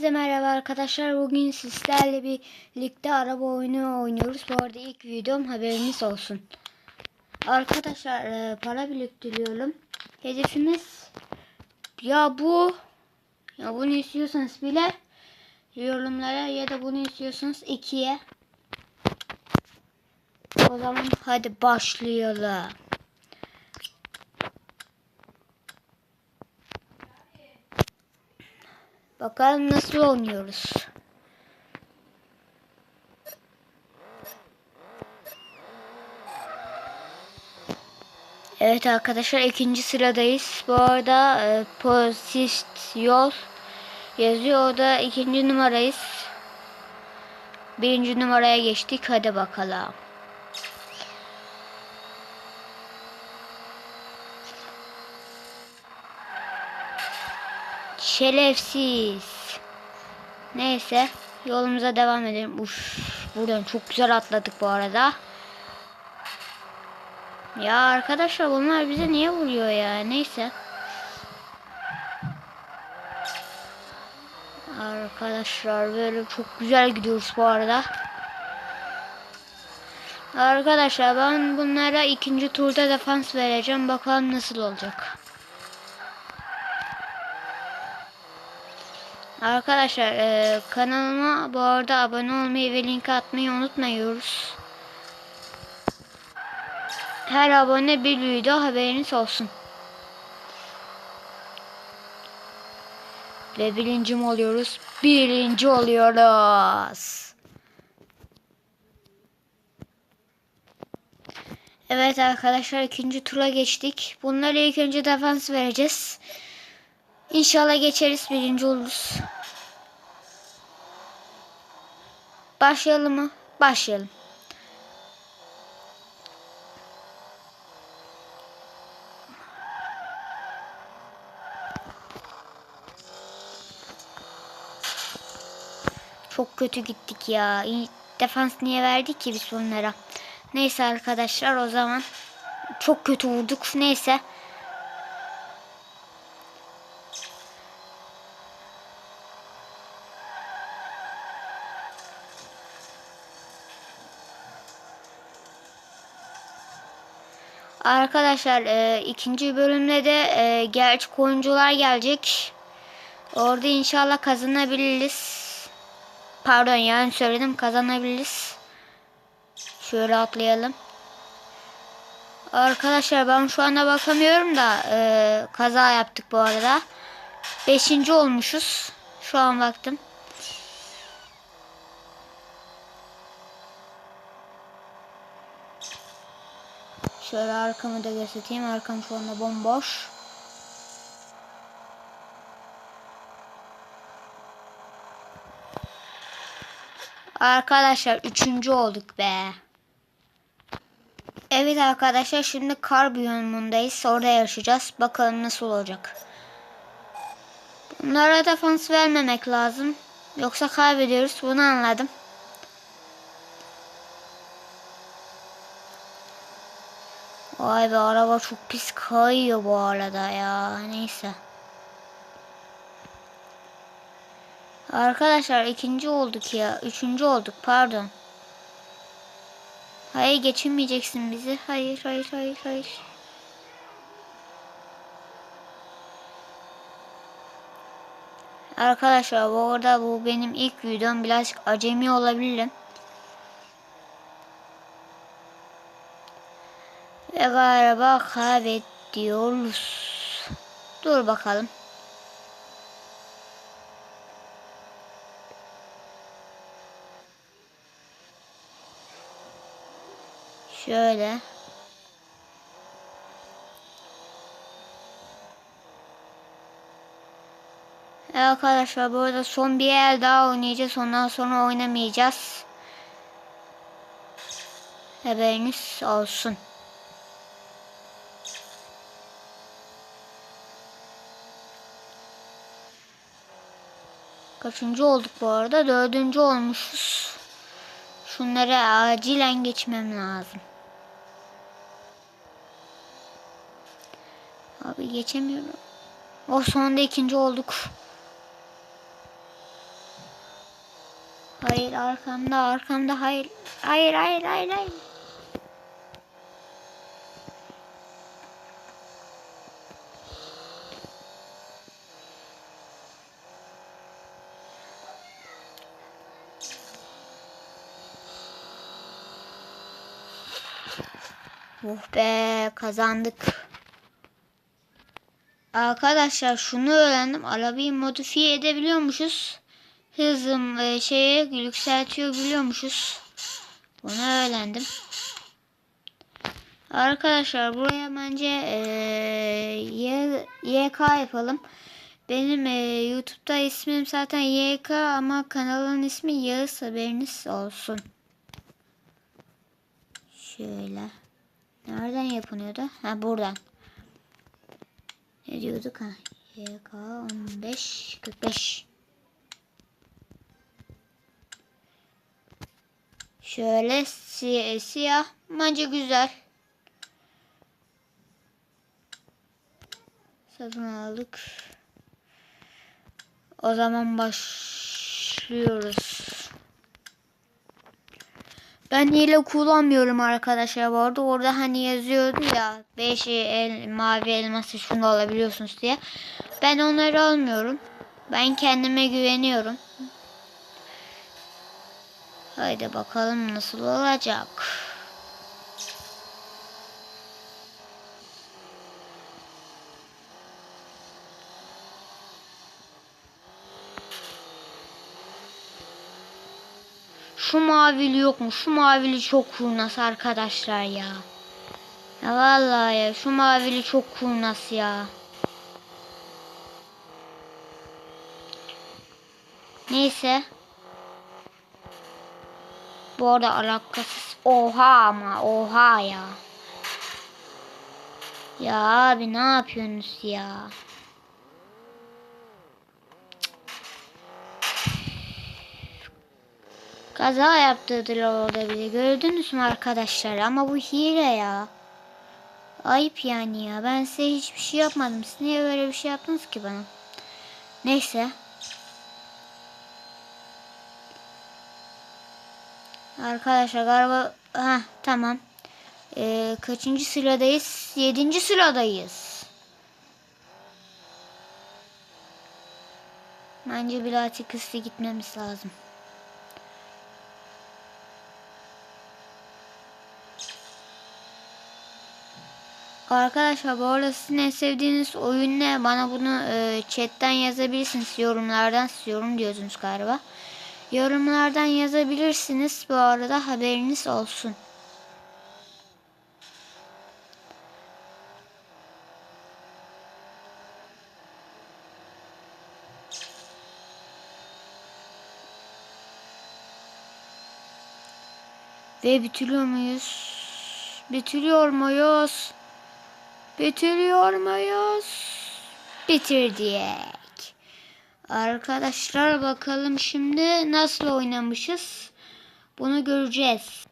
Herkese merhaba arkadaşlar. Bugün sizlerle birlikte araba oyunu oynuyoruz. Bu arada ilk videom haberiniz olsun. Arkadaşlar e, para biriktiriyorum. Hedefimiz ya bu ya bunu istiyorsanız bile yorumlara ya da bunu istiyorsanız ikiye. O zaman hadi başlayalım. Bakalım nasıl oynuyoruz. Evet arkadaşlar ikinci sıradayız. Bu arada e, pozist yol yazıyor. O da ikinci numarayız. Birinci numaraya geçtik. Hadi bakalım. Şerefsiz. Neyse yolumuza devam edelim. Uf, buradan çok güzel atladık bu arada. Ya arkadaşlar bunlar bize niye vuruyor ya? Neyse. Arkadaşlar böyle çok güzel gidiyoruz bu arada. Arkadaşlar ben bunlara ikinci turda defans vereceğim. Bakalım nasıl olacak. Arkadaşlar e, kanalıma bu arada abone olmayı ve link atmayı unutmuyoruz. Her abone bir video haberiniz olsun. Ve birinci mi oluyoruz? Birinci oluyoruz. Evet arkadaşlar ikinci tura geçtik. Bunlara ilk önce defans vereceğiz. İnşallah geçeriz birinci oluruz. Başlayalım mı? Başlayalım. Çok kötü gittik ya. Defans niye verdik ki biz bunlara? Neyse arkadaşlar o zaman çok kötü vurduk. Neyse. Arkadaşlar e, ikinci bölümde de e, gerçek oyuncular gelecek. Orada inşallah kazanabiliriz. Pardon yani söyledim kazanabiliriz. Şöyle atlayalım. Arkadaşlar ben şu anda bakamıyorum da e, kaza yaptık bu arada. Beşinci olmuşuz. Şu an baktım. Şöyle arkamı da göstereyim. Arkam şu anda bomboş. Arkadaşlar üçüncü olduk be. Evet arkadaşlar şimdi kar biyomundayız. Orada yarışacağız. Bakalım nasıl olacak. Bunlara defans vermemek lazım. Yoksa kaybediyoruz. Bunu anladım. Vay be araba çok pis kayıyor bu arada ya. Neyse. Arkadaşlar ikinci olduk ya. Üçüncü olduk pardon. Hayır geçinmeyeceksin bizi. Hayır hayır hayır hayır. Arkadaşlar bu arada bu benim ilk videom. Birazcık acemi olabilirim. Ve galiba kaybediyoruz. Dur bakalım. Şöyle. Evet arkadaşlar bu arada son bir el daha oynayacağız. Ondan sonra oynamayacağız. Haberiniz olsun. Kaçıncı olduk bu arada? Dördüncü olmuşuz. Şunları acilen geçmem lazım. Abi geçemiyorum. O sonunda ikinci olduk. Hayır arkamda arkamda hayır. Hayır hayır hayır hayır. Oh be kazandık. Arkadaşlar şunu öğrendim. Arabayı modifiye edebiliyormuşuz. Hızım e, şeye yükseltiyor biliyormuşuz. Bunu öğrendim. Arkadaşlar buraya bence e, Y- YK yapalım. Benim e, YouTube'da ismim zaten YK ama kanalın ismi Yağız haberiniz olsun. Şöyle. Nereden yapılıyordu? Ha buradan. Ne diyorduk ha? YK 15 45. Şöyle si siyah. Bence güzel. Satın aldık. O zaman başlıyoruz. Ben hile kullanmıyorum arkadaşlar bu arada. Orada hani yazıyordu ya 5 el, mavi elması şunu alabiliyorsunuz diye. Ben onları almıyorum. Ben kendime güveniyorum. Haydi bakalım nasıl olacak. Şu mavili yok mu? Şu mavili çok kurnaz arkadaşlar ya. Ya vallahi ya şu mavili çok kurnaz ya. Neyse. Bu arada alakasız. Oha ama oha ya. Ya abi ne yapıyorsunuz ya? Kaza yaptırdılar orada bile. Gördünüz mü arkadaşlar? Ama bu hile ya. Ayıp yani ya. Ben size hiçbir şey yapmadım. Siz niye böyle bir şey yaptınız ki bana? Neyse. Arkadaşlar galiba ha tamam. Ee, kaçıncı sıradayız? Yedinci sıradayız. Bence birazcık hızlı gitmemiz lazım. Arkadaşlar bu arada sizin en sevdiğiniz oyun ne? Bana bunu e, chatten yazabilirsiniz. Yorumlardan siz yorum diyorsunuz galiba. Yorumlardan yazabilirsiniz. Bu arada haberiniz olsun. Ve bitiriyor muyuz? Bitiriyor muyuz? Bitiriyor muyuz? Bitirdik. Arkadaşlar bakalım şimdi nasıl oynamışız. Bunu göreceğiz.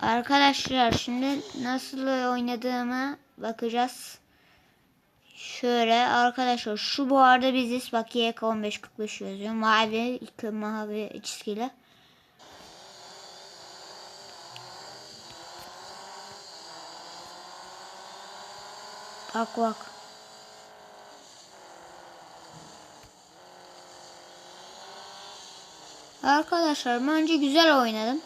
Arkadaşlar şimdi nasıl oynadığımı bakacağız. Şöyle arkadaşlar şu bu arada biziz. Bak YK 1545 yazıyor. Mavi, mavi çizgiyle. Bak bak. Arkadaşlar bence güzel oynadım.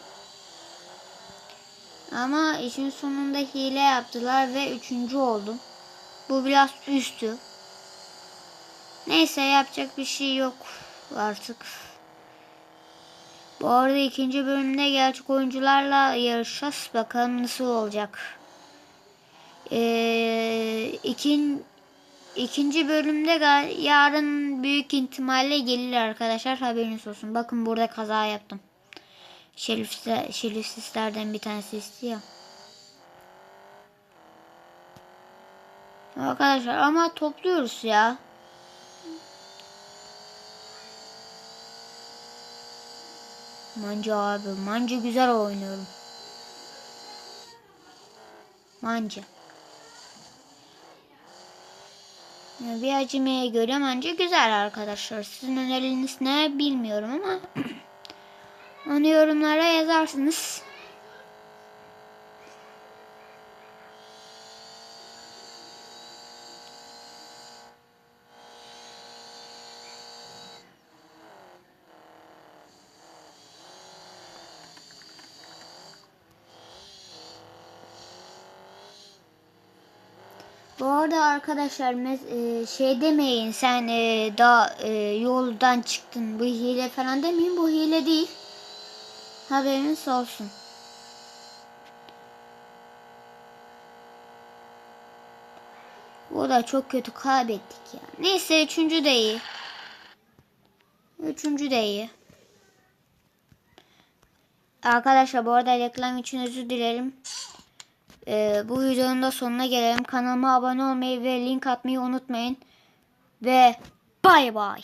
Ama işin sonunda hile yaptılar ve üçüncü oldum. Bu biraz üstü. Neyse yapacak bir şey yok artık. Bu arada ikinci bölümde gerçek oyuncularla yarışacağız. Bakalım nasıl olacak. Ee, ikin, ikinci bölümde yarın büyük ihtimalle gelir arkadaşlar. Haberiniz olsun. Bakın burada kaza yaptım. Şerifsizler, şerifsizlerden bir tanesi istiyor. Arkadaşlar ama topluyoruz ya. Manca abi. Manca güzel oynuyorum. Manca. Ya Bir acemeye göre bence güzel arkadaşlar. Sizin öneriniz ne bilmiyorum ama Onu yorumlara yazarsınız. Bu arada arkadaşlar e, şey demeyin sen e, daha e, yoldan çıktın bu hile falan demeyin bu hile değil. Haberiniz olsun. O da çok kötü kaybettik ya. Neyse üçüncü de iyi. Üçüncü de iyi. Arkadaşlar bu arada reklam için özür dilerim. Ee, bu videonun da sonuna gelelim. Kanalıma abone olmayı ve link atmayı unutmayın. Ve bay bay.